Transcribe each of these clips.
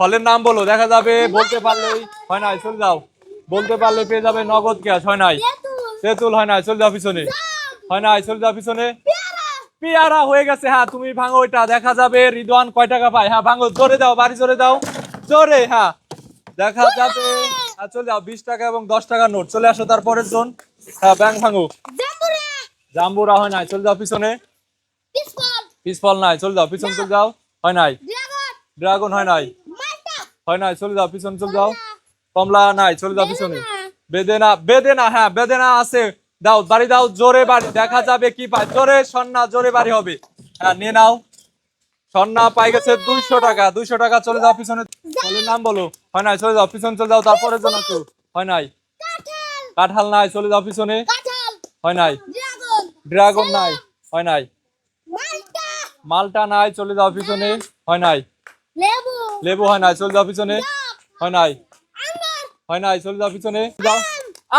ফলের নাম বলো দেখা যাবে বলতে পারলেই হয় নাই চলে যাও। বলতে পারলে পেয়ে যাবে নগদ ক্যাশ হয় নাই? তেঁতুল হয় নাই চলে যাও পিছনে। হয় নাই চলে যাও পিছনে। পেয়ারা হয়ে গেছে হ্যাঁ তুমি ভাঙো ওইটা দেখা যাবে রিদওয়ান কয় টাকা পায়? হ্যাঁ ভাঙো জোরে দাও বাড়ি জোরে দাও। জোরে হ্যাঁ দেখা যাবে। হ্যাঁ চলে যাও বিশ টাকা এবং দশ টাকা নোট চলে আসো তারপরের জন। হ্যাঁ ব্যাংক ভাঙো। জাম্বুরা হয় নাই চলে যাও পিছনে। পিসফল নাই চলে যাও পিছন চলে যাও হয় নাই। ড্রাগন হয় নাই। হয় নাই? চলে যাও পিছন চলে যাও। কমলা। নাই চলে যাও পিছনে। বেদেনা। বেদেনা হ্যাঁ বেদেনা আছে। দাও বাড়ি দাও জোরে বাড়ি। দেখা যাবে কি পায়। জোরে সন্না জোরে বাড়ি হবে। হ্যাঁ নিয়ে নাও। সন্না পাই গেছে দুইশো টাকা দুইশো টাকা চলে যাও পিছনে। ফলের নাম বলো। হয় নাই? চলে যাও পিছন চলে যাও তারপরে জন একটু। হয় নাই? কাঁঠাল। নাই চলে যাও পিছনে। হয় নাই? ড্রাগন। নাই। হয় নাই? মালটা নাই চলে যাও পিছনে। হয় নাই? লেবু। লেবু হয় নাই চলে যাও পিছনে। হয় নাই। হয় নাই চলে যাও পিছনে। যাও।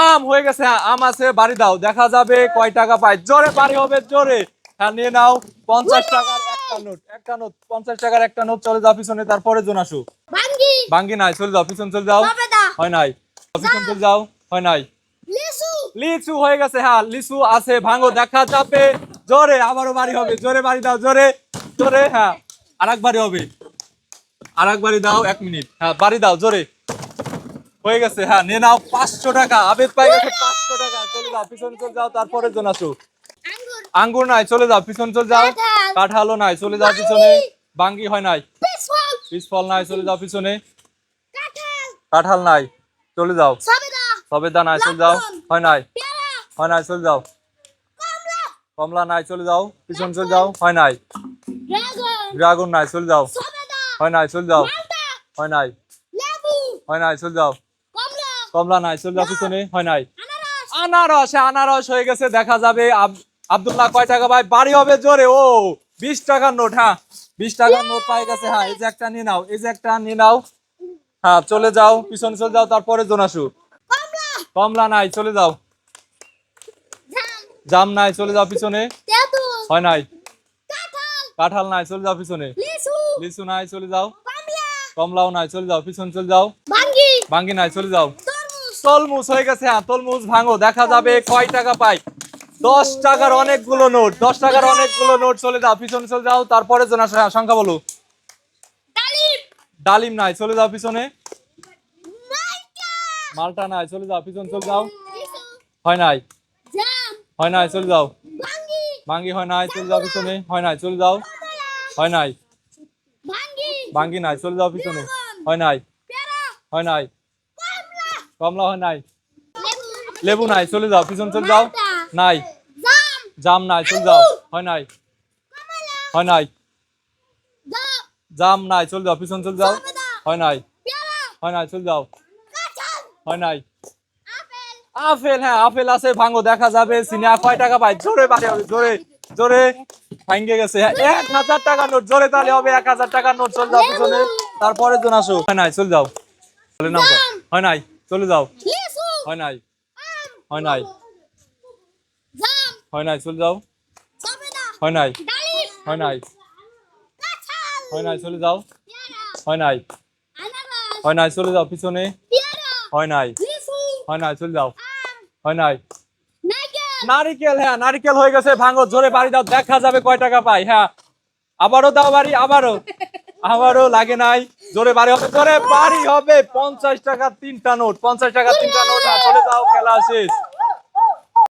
আম। হয়ে গেছে হ্যাঁ আম আছে বাড়ি দাও। দেখা যাবে কয় টাকা পায়। জোরে বাড়ি হবে জোরে। হ্যাঁ নিয়ে নাও। পঞ্চাশ টাকার একটা নোট একটা নোট পঞ্চাশ টাকার একটা নোট চলে যাও পিছনে তারপরে জন আসো। ভাঙ্গি। নাই চলে যাও পিছন চলে যাও। হয় নাই। পিছন চলে যাও। হয় নাই। লিচু। হয়ে গেছে হ্যাঁ লিচু আছে ভাঙো দেখা যাবে। জোরে আবারও বাড়ি হবে। জোরে বাড়ি দাও জোরে জোরে হ্যাঁ আর বাড়ি হবে। আর বাড়ি দাও এক মিনিট। হ্যাঁ বাড়ি দাও জোরে। হয়ে গেছে হ্যাঁ নিয়ে নাও পাঁচশো টাকা। আবেদ পাই গেছে পাঁচশো টাকা। চলে যাও পিছন চলে যাও তারপরে জন আসো। আঙ্গুর। নাই চলে যাও পিছন চলে যাও। কাঁঠাল। কাঁঠালও নাই চলে যাও পিছনে। বাঙ্গি হয় নাই। পিসফল নাই চলে যাও পিছনে। কাঁঠাল। নাই চলে যাও। সবেদা। নাই চলে যাও। হয় নাই। হয় নাই চলে যাও। কমলা। নাই চলে যাও। পিছন চলে যাও। হয় নাই। ড্রাগন। নাই চলে যাও। হয় নাই চলে যাও। হয় নাই। হয় নাই চলে যাও। কমলা। নাই চলে যাও পিছনে। হয় নাই। আনারস। আনারস হ্যাঁ, গেছে দেখা যাবে। আব- আব্দুল্লাহ কয় টাকা ভাই? বাড়ি হবে জোরে ও বিশ টাকার নোট হ্যাঁ। বিশ টাকার নোট পাই গেছে হ্যাঁ এই যে একটা নিয়ে নাও এই যে একটা নিয়ে নাও। হ্যাঁ চলে যাও পিছনে চলে যাও তারপরে জোনাসু কমলা। কমলা নাই চলে যাও। জাম। জাম নাই চলে যাও পিছনে। হয় নাই। কাঁঠাল। কাঁঠাল নাই চলে যাও পিছনে। লিচু নাই চলে যাও। কমলাও নাই চলে যাও পিছন চলে যাও। ভাঙ্গি নাই চলে যাও। তলমুজ হয়ে গেছে হ্যাঁ ভাঙো দেখা যাবে কয় টাকা পাই? দশ টাকার অনেকগুলো নোট দশ টাকার অনেকগুলো নোট চলে যাও পিছনে চলে যাও তারপরে হ্যাঁ, সংখ্যা বলো। ডালিম। নাই চলে যাও পিছনে। মালটা। নাই চলে যাও পিছন চলে যাও। হয় নাই। হয় নাই চলে যাও। ভাঙ্গি হয় নাই চলে যাও পিছনে। হয় নাই চলে যাও। হয় নাই। ভাঙ্গি নাই, চলে যাও পিছনে। হয় নাই। হয় নাই। কমলা হয় নাই। লেবু নাই, চলে যাও, পিছন চলে যাও। নাই। জাম নাই, চলে যাও। হয় নাই। হয় নাই। জাম নাই, চলে যাও, পিছন চলে যাও। হয় নাই। হয় নাই, চলে যাও। হয় নাই। আপেল। হ্যাঁ আপেল আছে ভাঙো দেখা যাবে সিনিয়া কয় টাকা পাই জোরে বাড়ি জোরে। জোরে ভাঙ্গে গেছে হ্যাঁ, এক হাজার টাকা নোট জোরে তাহলে হবে এক হাজার টাকার নোট চলে যাও পিছনে তারপরে জন আসো হয় নাই চলে যাও চলে নাও হয় নাই চলে যাও হয় নাই হয় নাই হয় নাই চলে যাও হয় নাই হয় নাই হয় নাই চলে যাও হয় নাই হয় নাই চলে যাও পিছনে হয় নাই হয় নাই চলে যাও হয় নাই নারকেল হ্যাঁ নারিকেল হয়ে গেছে, ভাঙো, জোরে বাড়ি দাও, দেখা যাবে কয় টাকা পাই হ্যাঁ। আবারও দাও বাড়ি, আবারও। আবারও লাগে নাই, জোরে বাড়ি হবে, জোরে বাড়ি হবে। পঞ্চাশ টাকা তিনটা নোট, পঞ্চাশ টাকা তিনটা নোট হ্যাঁ চলে যাও, খেলা শেষ।